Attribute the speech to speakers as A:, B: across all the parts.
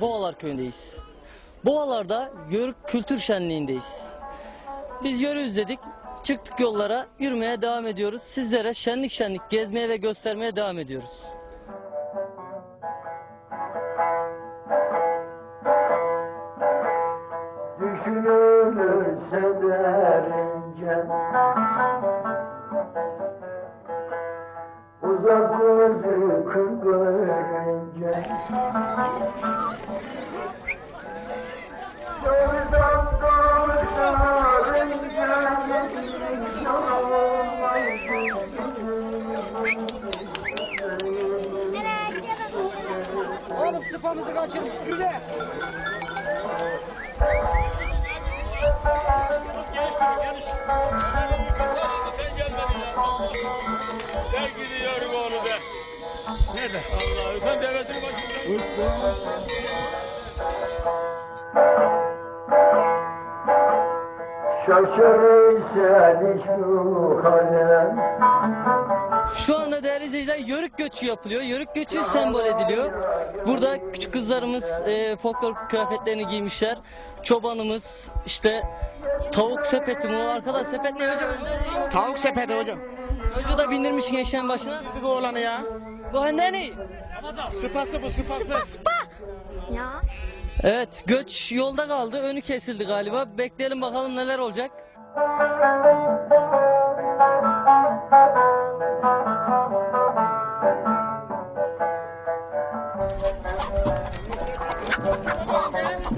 A: Boğalar köyündeyiz. Boğalarda Yörük Kültür Şenliği'ndeyiz. Biz yörüyüz dedik. Çıktık yollara, yürümeye devam ediyoruz. Sizlere şenlik şenlik gezmeye ve göstermeye devam ediyoruz.
B: Düşünülürse derince Uzak gözü kır görünce Yoldan
C: Oğlum sıpamızı kaçırma. Yürü.
D: Nerede? Allah sen devesini başından.
B: Şaşırırsan şu
A: anda değerli izleyiciler yörük göçü yapılıyor. Yörük göçü sembol ediliyor. Burada küçük kızlarımız e, folklor kıyafetlerini giymişler. Çobanımız işte tavuk sepeti mi o? Arkadaş sepet ne hocam?
E: Tavuk sepeti hocam.
A: Çocuğu da bindirmiş gençlerin başına.
E: Bu oğlanı ya.
A: Bu ne ne?
E: Sıpası bu sıpası.
F: Ya.
A: Evet göç yolda kaldı. Önü kesildi galiba. Bekleyelim bakalım neler olacak.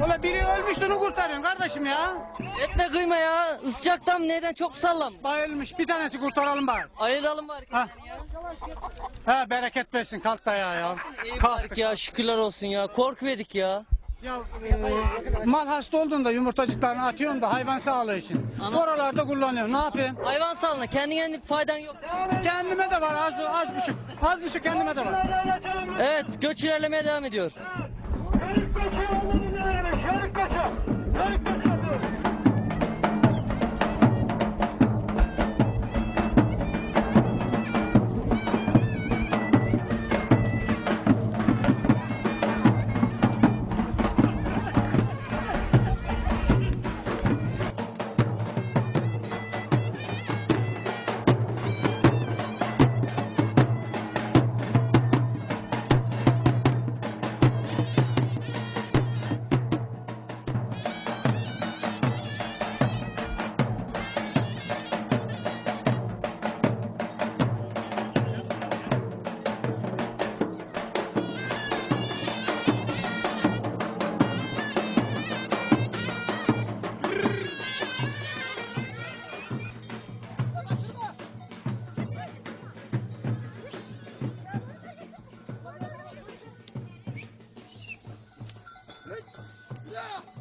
C: Ulan biri ölmüş onu kurtarıyorsun kardeşim ya.
A: Etme kıyma ya. Isacaktan neden çok sallam.
C: Bayılmış bir tanesi kurtaralım bari.
A: Ayıralım bari.
C: Ha. Ha bereket versin kalk da ya ya.
A: İyi
C: Kalk.
A: bari ya şükürler olsun ya. Korkvedik ya.
C: Ya e, mal hasta olduğunda yumurtacıklarını atıyorsun da hayvan sağlığı için.
A: Ama-
C: Oralarda kullanıyorum. Ne yapayım?
A: Hayvan sağlığına kendine faydan yok.
C: Kendime de var az az buçuk. Az buçuk kendime de var.
A: Evet göç ilerlemeye devam ediyor. Yörük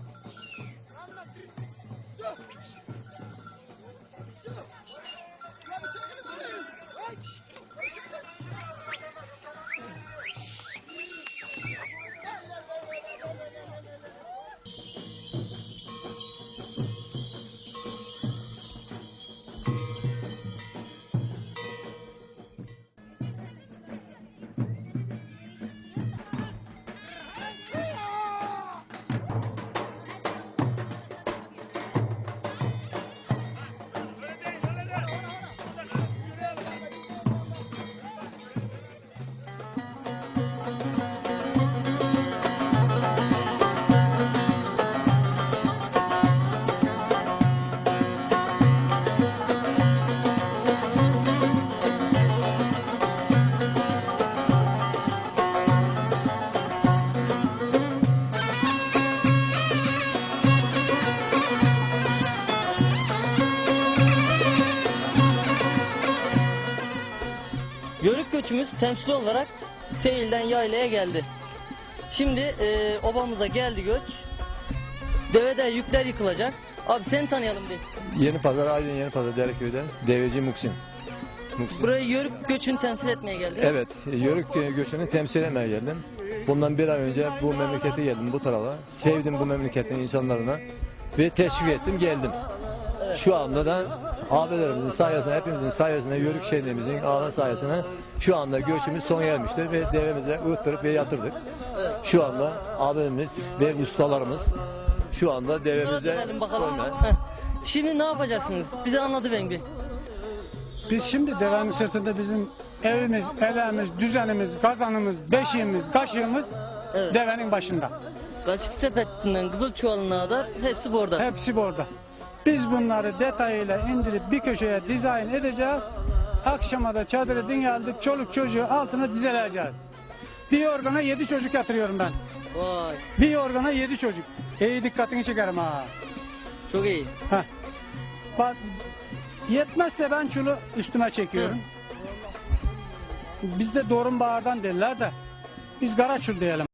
A: göçümüz temsil olarak Seyil'den yaylaya geldi. Şimdi e, obamıza geldi göç. Devede yükler yıkılacak. Abi seni tanıyalım bir.
G: Yeni Pazar, Aydın Yeni Pazar Dereköy'de Deveci Muksin. Muksin.
A: Buraya yörük göçünü temsil etmeye geldi.
G: Evet, Yörük göçünü temsil etmeye geldim. Bundan bir ay önce bu memlekete geldim, bu tarafa. Sevdim bu memleketin insanlarına ve teşvik ettim, geldim. Şu anda da abilerimizin sayesinde, hepimizin sayesinde, Yörük şehrimizin ağlar sayesinde şu anda göçümüz sona ermiştir ve devemize ıhtırıp ve yatırdık. Şu anda abimiz ve ustalarımız şu anda devemize
A: bakalım. Heh. Şimdi ne yapacaksınız? Bize anlatıverin bir.
C: Biz şimdi devenin sırtında bizim evimiz, elemiz, düzenimiz, kazanımız, beşiğimiz, kaşığımız
A: Evet.
C: devenin başında.
A: Kaşık sepetinden kızıl çuvalına kadar hepsi burada.
C: Hepsi burada. Biz bunları detayıyla indirip bir köşeye dizayn edeceğiz. Akşama da çadırı dingeldik, çoluk çocuğu altına dizeleyeceğiz. Bir organa yedi çocuk yatırıyorum ben.
A: Vay
C: Bir organa yedi çocuk. İyi dikkatini çekerim ha.
A: çok iyi.
C: Heh. Bak, yetmezse ben çulu üstüme çekiyorum. Bizde doğrun bağırdan derler de biz kara çul diyelim